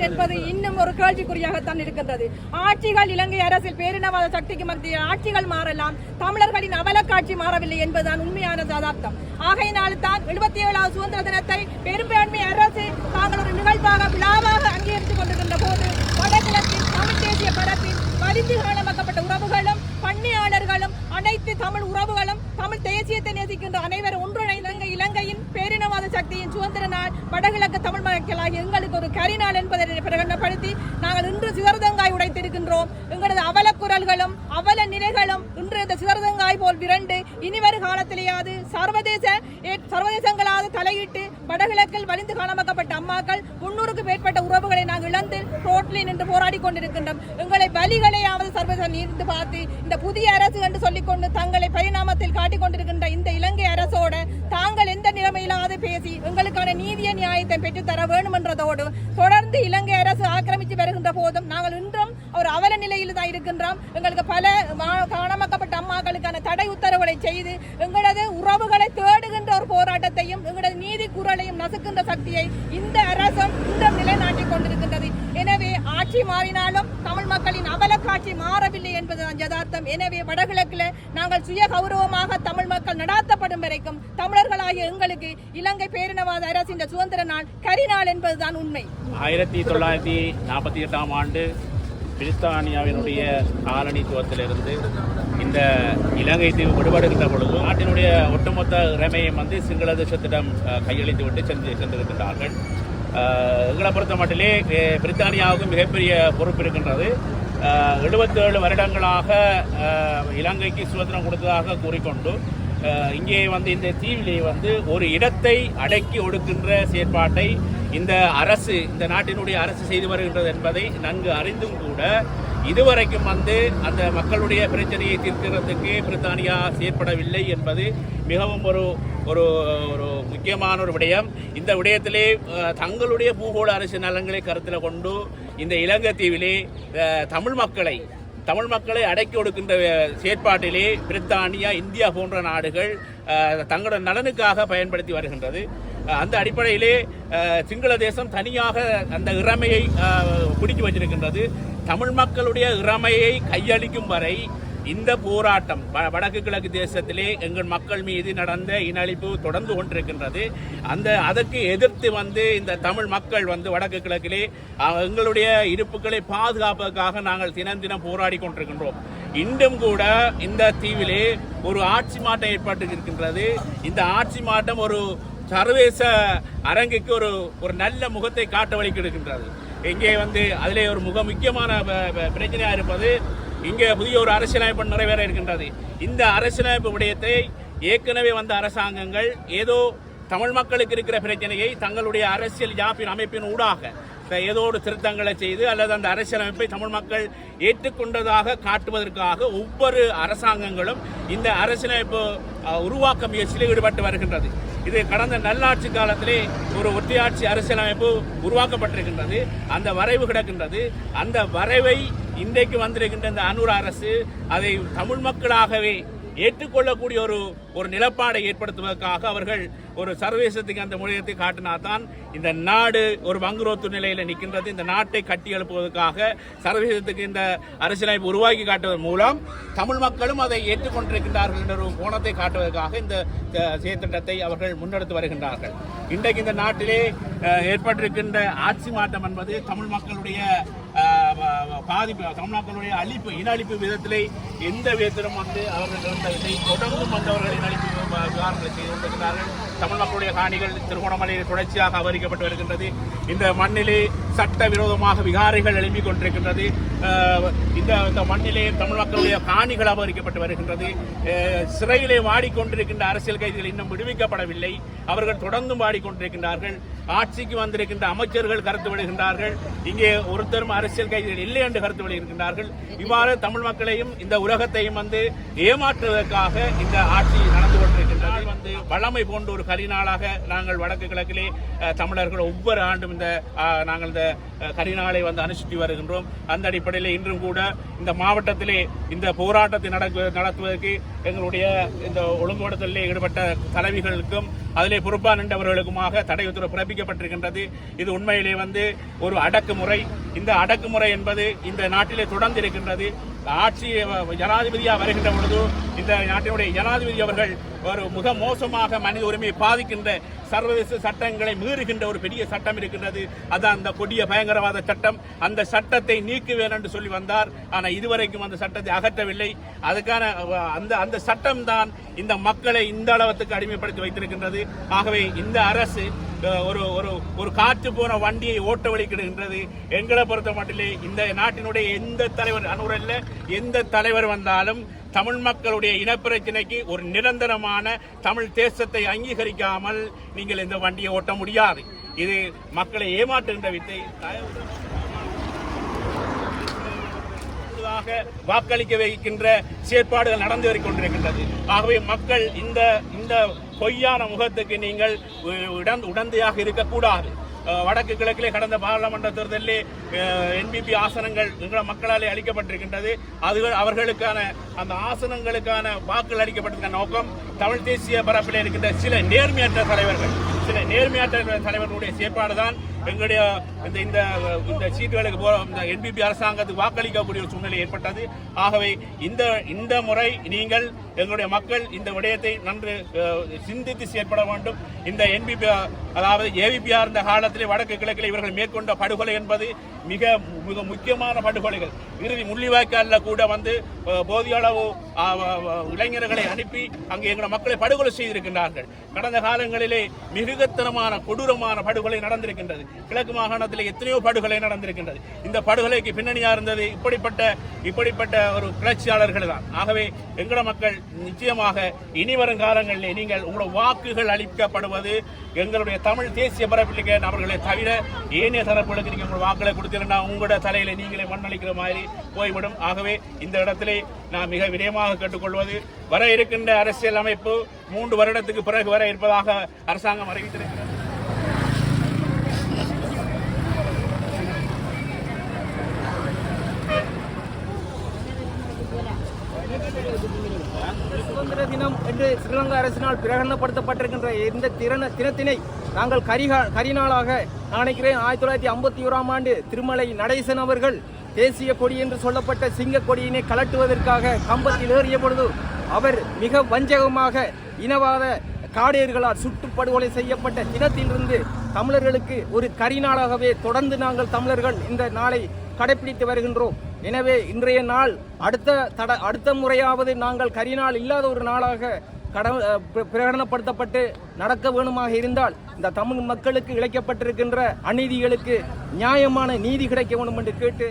வருகின்றது என்பது இன்னும் ஒரு கேள்விக்குறியாகத்தான் இருக்கின்றது. ஆட்சிகள் இலங்கை அரசில் பேரினவாத சக்திக்கு மத்திய ஆட்சிகள் மாறலாம். தமிழர்களின் அவலக்காட்சி மாறவில்லை என்பதுதான் உண்மையான யதார்த்தம். ஆகையினால் தான் எழுபத்தி ஏழாவது சுதந்திர தினத்தை பெரும்பான்மை அரசு தாங்கள் ஒரு நிகழ்வாக விழாவாக அங்கீகரித்துக் கொண்டிருக்கின்ற போது வடகிழக்கின் தமிழ் தேசிய பரப்பில் வலிந்து காணமாக்கப்பட்ட உறவுகளும் பண்ணையாளர்களும் அனைத்து தமிழ் உறவுகளும் தமிழ் தேசியத்தை நேசிக்கின்ற அனைவரும் ஒன்றிணைந்த பேரினவாத சக்தியின் சுதந்திர நாள் வடகிழக்கு தமிழ் மக்களாகி எங்களுக்கு ஒரு கரிநாள் என்பதை பிரகடனப்படுத்தி நாங்கள் இன்று சிதறதங்காய் உடைத்திருக்கின்றோம். எங்களது அவல குரல்களும் அவல நிலைகளும் இன்று இந்த சிதறதங்காய் போல் விரண்டு இனிவரு காலத்திலேயாவது சர்வதேச சர்வதேசங்களாவது தலையிட்டு வடகிழக்கில் வலிந்து காணமாக்கப்பட்ட அம்மாக்கள் முன்னூறுக்கு மேற்பட்ட உறவுகளை நாங்கள் இழந்து ரோட்டில் நின்று போராடி கொண்டிருக்கின்றோம். எங்களை வலிகளையாவது சர்வதேச நீர்ந்து பார்த்து இந்த புதிய அரசு என்று சொல்லிக்கொண்டு தங்களை பரிணாமத்தில் காட்டிக் கொண்டிருக்கின்ற இந்த இளம் நியாயத்தை பெற்று தர வேண்டும் என்றதோடு தொடர்ந்து இலங்கை அரசு ஆக்கிரமித்து வருகின்ற போதும் நாங்கள் இன்று ஒரு அவல நிலையில் தான் இருக்கின்றோம். எங்களுக்கு பல காணமாக்கப்பட்ட அம்மாக்களுக்கான தடை உத்தரவுகளை செய்து எங்களது உறவுகளை தேடுகின்ற ஒரு போராட்டத்தையும் எங்களது நீதி குரலையும் நசுக்கின்ற சக்தியை இந்த அரசும் இந்த நிலைநாட்டிக் கொண்டிருக்கின்றது. எனவே ஆட்சி மாறினாலும் தமிழ் மக்களின் அவல காட்சி மாறவில்லை என்பதுதான் யதார்த்தம். எனவே வடகிழக்கில் நாங்கள் சுய கௌரவமாக தமிழ் மக்கள் நடாத்தப்படும் வரைக்கும் தமிழர்களாகிய எங்களுக்கு இலங்கை பேரினவாத அரசின் சுதந்திர நாள் கரிநாள் என்பதுதான் உண்மை. ஆயிரத்தி தொள்ளாயிரத்தி நாற்பத்தி எட்டாம் ஆண்டு பிரித்தானியாவினுடைய காலனித்துவத்திலிருந்து இந்த இலங்கை தீவு விடுபடுகின்ற பொழுது நாட்டினுடைய ஒட்டுமொத்த இறைமையை வந்து சிங்கள தேசத்திடம் கையளித்து விட்டு சென்று சென்றிருக்கின்றார்கள். எங்களை பொறுத்த மட்டிலே பிரித்தானியாவுக்கு மிகப்பெரிய பொறுப்பு இருக்கின்றது. எழுபத்தேழு வருடங்களாக இலங்கைக்கு சுதந்திரம் கொடுத்ததாக கூறிக்கொண்டு இங்கே வந்து இந்த தீவிலே வந்து ஒரு இடத்தை அடக்கி ஒடுக்கின்ற செயற்பாட்டை இந்த அரசு இந்த நாட்டினுடைய அரசு செய்து வருகின்றது என்பதை நன்கு அறிந்தும் கூட இதுவரைக்கும் வந்து அந்த மக்களுடைய பிரச்சனையை தீர்க்கிறதுக்கு பிரித்தானியா செயற்படவில்லை என்பது மிகவும் ஒரு ஒரு ஒரு முக்கியமான ஒரு விடயம். இந்த விடயத்திலே தங்களுடைய பூகோள அரசு நலன்களை கருத்தில் கொண்டு இந்த இலங்கை தீவிலே தமிழ் மக்களை தமிழ் மக்களை அடக்கி ஒடுக்கின்ற செயற்பாட்டிலே பிரித்தானியா இந்தியா போன்ற நாடுகள் தங்களோட நலனுக்காக பயன்படுத்தி வருகின்றது. அந்த அடிப்படையிலே சிங்கள தேசம் தனியாக அந்த இறமையை அஹ், வச்சிருக்கின்றது தமிழ் மக்களுடைய இறமையை கையளிக்கும் வரை இந்த போராட்டம் வ- வடக்கு கிழக்கு தேசத்திலே எங்கள் மக்கள் மீது நடந்த இனழிப்பு தொடர்ந்து கொண்டிருக்கின்றது. அந்த அதற்கு எதிர்த்து வந்து இந்த தமிழ் மக்கள் வந்து வடக்கு கிழக்கிலே எங்களுடைய இருப்புகளை பாதுகாப்பதற்காக நாங்கள் தினம் தினம் போராடி கொண்டிருக்கின்றோம். இன்றும் கூட இந்த தீவிலே ஒரு ஆட்சி மாற்றம் ஏற்பட்டு இருக்கின்றது இந்த ஆட்சி மாற்றம் ஒரு சர்வதேச அரங்குக்கு ஒரு ஒரு நல்ல முகத்தை காட்ட வழி இருக்கின்றது இங்கே வந்து அதிலே ஒரு மிக முக்கியமான பிரச்சனையாக இருப்பது இங்கே புதிய ஒரு அரசியலமைப்பு நிறைவேற இருக்கின்றது. இந்த அரசியலமைப்பு விடயத்தை ஏற்கனவே வந்த அரசாங்கங்கள் ஏதோ தமிழ் மக்களுக்கு இருக்கிற பிரச்சனையை தங்களுடைய அரசியல் யாப்பின் அமைப்பின் ஊடாக ஏதோ ஒரு திருத்தங்களை செய்து அல்லது அந்த அரசியலமைப்பை தமிழ் மக்கள் ஏற்றுக்கொண்டதாக காட்டுவதற்காக ஒவ்வொரு அரசாங்கங்களும் இந்த அரசியலமைப்பு உருவாக்க முயற்சியில் ஈடுபட்டு வருகின்றது. இது கடந்த நல்லாட்சி காலத்திலே ஒரு ஒற்றையாட்சி அரசியலமைப்பு உருவாக்கப்பட்டிருக்கின்றது. அந்த வரைவு கிடக்கின்றது. அந்த வரைவை இன்றைக்கு வந்திருக்கின்ற இந்த அனூர் அரசு அதை தமிழ் மக்களாகவே ஏற்றுக்கொள்ளக்கூடிய ஒரு ஒரு நிலப்பாடை ஏற்படுத்துவதற்காக அவர்கள் ஒரு சர்வதேசத்துக்கு அந்த முறையத்தை காட்டினால்தான் இந்த நாடு ஒரு வங்குரோத்து நிலையில் நிற்கின்றது. இந்த நாட்டை கட்டி எழுப்புவதற்காக சர்வதேசத்துக்கு இந்த அரசியலமைப்பு உருவாக்கி காட்டுவதன் மூலம் தமிழ் மக்களும் அதை ஏற்றுக்கொண்டிருக்கின்றார்கள் என்ற ஒரு கோணத்தை காட்டுவதற்காக இந்த செயற்திட்டத்தை அவர்கள் முன்னெடுத்து வருகின்றார்கள். இன்றைக்கு இந்த நாட்டிலே ஏற்பட்டிருக்கின்ற ஆட்சி மாற்றம் என்பது தமிழ் மக்களுடைய பாதிப்பு தமிழ்நாட்டினுடைய அழிப்பு இன அழிப்பு விதத்திலே எந்த விதத்திலும் வந்து அவர்கள் தொடர்ந்து வந்தவர்கள் இன அழிப்பு விவகாரங்களை செய்து கொண்டிருக்கிறார்கள். தமிழ் மக்களுடைய காணிகள் திருகோணமலையில் தொடர்ச்சியாக அபகரிக்கப்பட்டு வருகின்றது. இந்த மண்ணிலே சட்ட விரோதமாக விகாரைகள் எழுப்பிக் கொண்டிருக்கின்றது. இந்த இந்த மண்ணிலே தமிழ் மக்களுடைய காணிகள் அபகரிக்கப்பட்டு வருகின்றது. சிறையிலே வாடிக்கொண்டிருக்கின்ற அரசியல் கைதிகள் இன்னும் விடுவிக்கப்படவில்லை. அவர்கள் தொடர்ந்தும் வாடிக்கொண்டிருக்கின்றார்கள். ஆட்சிக்கு வந்திருக்கின்ற அமைச்சர்கள் கருத்து விடுகின்றார்கள் இங்கே ஒருத்தரும் அரசியல் கைதிகள் இல்லை என்று கருத்து விடுகின்றார்கள் இவ்வாறு தமிழ் மக்களையும் இந்த உலகத்தையும் வந்து ஏமாற்றுவதற்காக இந்த ஆட்சி நடந்து கொண்டிருக்கின்றது. வந்து வளமை போன்ற ஒரு கரிநாளாக நாங்கள் வடக்கு கிழக்கிலே தமிழர்கள் ஒவ்வொரு ஆண்டும் இந்த நாங்கள் இந்த கரிநாளை வந்து அனுஷ்டித்து வருகின்றோம். அந்த அடிப்படையில் இன்றும் கூட இந்த மாவட்டத்திலே இந்த போராட்டத்தை நடக்கு நடத்துவதற்கு எங்களுடைய இந்த ஒழுங்குபடுத்தலில் ஈடுபட்ட தலைவிகளுக்கும் அதிலே பொறுப்பா நின்றவர்களுக்குமாக தடை உத்தரவு பிறப்பிக்கப்பட்டிருக்கின்றது. இது உண்மையிலே வந்து ஒரு அடக்குமுறை. இந்த அடக்குமுறை என்பது இந்த நாட்டிலே தொடர்ந்து இருக்கின்றது ஆட்சி ஜனாதிபதியாக வருகின்ற பொழுது இந்த நாட்டினுடைய ஜனாதிபதி அவர்கள் ஒரு மிக மோசமாக மனித உரிமையை பாதிக்கின்ற சர்வதேச சட்டங்களை மீறுகின்ற ஒரு பெரிய சட்டம் இருக்கின்றது. அதான் அந்த கொடிய பயங்கரவாத சட்டம். அந்த சட்டத்தை நீக்குவேன் என்று சொல்லி வந்தார். ஆனால் இதுவரைக்கும் அந்த சட்டத்தை அகற்றவில்லை. அதுக்கான அந்த அந்த சட்டம்தான் இந்த மக்களை இந்த அளவுக்கு அடிமைப்படுத்தி வைத்திருக்கின்றது. ஆகவே இந்த அரசு ஒரு ஒரு ஒரு காற்று போன வண்டியை ஓட்ட வலிக்கிடுகின்றது எங்களை பொறுத்த மட்டிலே இந்த நாட்டினுடைய எந்த தலைவர் அனுரல்ல எந்த தலைவர் வந்தாலும் தமிழ் மக்களுடைய இனப்பிரச்சனைக்கு ஒரு நிரந்தரமான தமிழ் தேசத்தை அங்கீகரிக்காமல் நீங்கள் இந்த வண்டியை ஓட்ட முடியாது. இது மக்களை ஏமாற்றுகின்ற வித்தை. வாக்களிக்க வைக்கின்ற செயற்பாடுகள் நடந்து வரை கொண்டிருக்கின்றது. ஆகவே மக்கள் இந்த இந்த பொய்யான முகத்துக்கு நீங்கள் உடன் உடந்தையாக இருக்கக்கூடாது. வடக்கு கிழக்கிலே கடந்த பாராளுமன்ற தேர்தலிலே என்பிபி ஆசனங்கள் எங்கள மக்களாலே அளிக்கப்பட்டிருக்கின்றது. அது அவர்களுக்கான அந்த ஆசனங்களுக்கான வாக்குகள் அளிக்கப்பட்டிருக்கிற நோக்கம் தமிழ் தேசிய பரப்பில் இருக்கின்ற சில நேர்மையற்ற தலைவர்கள். சில நேர்மையற்ற தலைவர்களுடைய செயற்பாடு தான் எங்களுடைய இந்த இந்த இந்த சீட்டுகளுக்கு போற இந்த என்பிபி அரசாங்கத்துக்கு வாக்களிக்கக்கூடிய ஒரு சூழ்நிலை ஏற்பட்டது. ஆகவே இந்த இந்த முறை நீங்கள் எங்களுடைய மக்கள் இந்த விடயத்தை நன்று சிந்தித்து செயற்பட வேண்டும். இந்த என்பிபி அதாவது ஏவிபிஆர் இருந்த காலத்திலே வடக்கு கிழக்கில் இவர்கள் மேற்கொண்ட படுகொலை என்பது மிக மிக முக்கியமான படுகொலைகள். இறுதி முள்ளிவாய்க்காலில் கூட வந்து போதிய அளவு இளைஞர்களை அனுப்பி அங்கே எங்களுடைய மக்களை படுகொலை செய்திருக்கின்றார்கள். கடந்த காலங்களிலே மிருகத்தனமான கொடூரமான படுகொலை நடந்திருக்கின்றது. கிழக்கு மாகாணத்தில் எத்தனையோ படுகொலை நடந்திருக்கின்றது. இந்த படுகொலைக்கு பின்னணியாக இருந்தது இப்படிப்பட்ட இப்படிப்பட்ட ஒரு கிளர்ச்சியாளர்கள் தான். ஆகவே எங்கள மக்கள் நிச்சயமாக இனி வரும் காலங்களில் நீங்கள் உங்களோட வாக்குகள் அளிக்கப்படுவது எங்களுடைய தமிழ் தேசிய பரப்பிலிருக்க நபர்களை தவிர ஏனைய தரப்புகளுக்கு நீங்கள் உங்கள் வாக்குகளை கொடுத்திருந்தா உங்களோட தலையில நீங்களே மண்ணளிக்கிற மாதிரி போய்விடும். ஆகவே இந்த இடத்திலே நான் மிக வினயமாக கேட்டுக்கொள்வது வர இருக்கின்ற அரசியல் அமைப்பு மூன்று வருடத்துக்கு பிறகு வர இருப்பதாக அரசாங்கம் அறிவித்திருக்கிறது. தினம் ஸ்ரீலங்கா அரசினால் பிரகடனப்படுத்தப்பட்டிருக்கின்ற இந்த திறன தினத்தினை நாங்கள் கரிகா கரிநாளாக நினைக்கிறேன் ஆயிரத்தி தொள்ளாயிரத்தி ஐம்பத்தி ஓராம் ஆண்டு திருமலை நடேசன் அவர்கள் தேசிய கொடி என்று சொல்லப்பட்ட சிங்க கொடியினை கலட்டுவதற்காக கம்பத்தில் ஏறிய பொழுது அவர் மிக வஞ்சகமாக இனவாத காடையர்களால் சுட்டு படுகொலை செய்யப்பட்ட தினத்திலிருந்து தமிழர்களுக்கு ஒரு கரிநாளாகவே தொடர்ந்து நாங்கள் தமிழர்கள் இந்த நாளை கடைபிடித்து வருகின்றோம். எனவே இன்றைய நாள் அடுத்த தட அடுத்த முறையாவது நாங்கள் கரிநாள் இல்லாத ஒரு நாளாக கட பிர- பிரகடனப்படுத்தப்பட்டு நடக்க வேணுமாக இருந்தால் இந்த தமிழ் மக்களுக்கு இழைக்கப்பட்டிருக்கின்ற அநீதிகளுக்கு நியாயமான நீதி கிடைக்க வேண்டும் என்று கேட்டு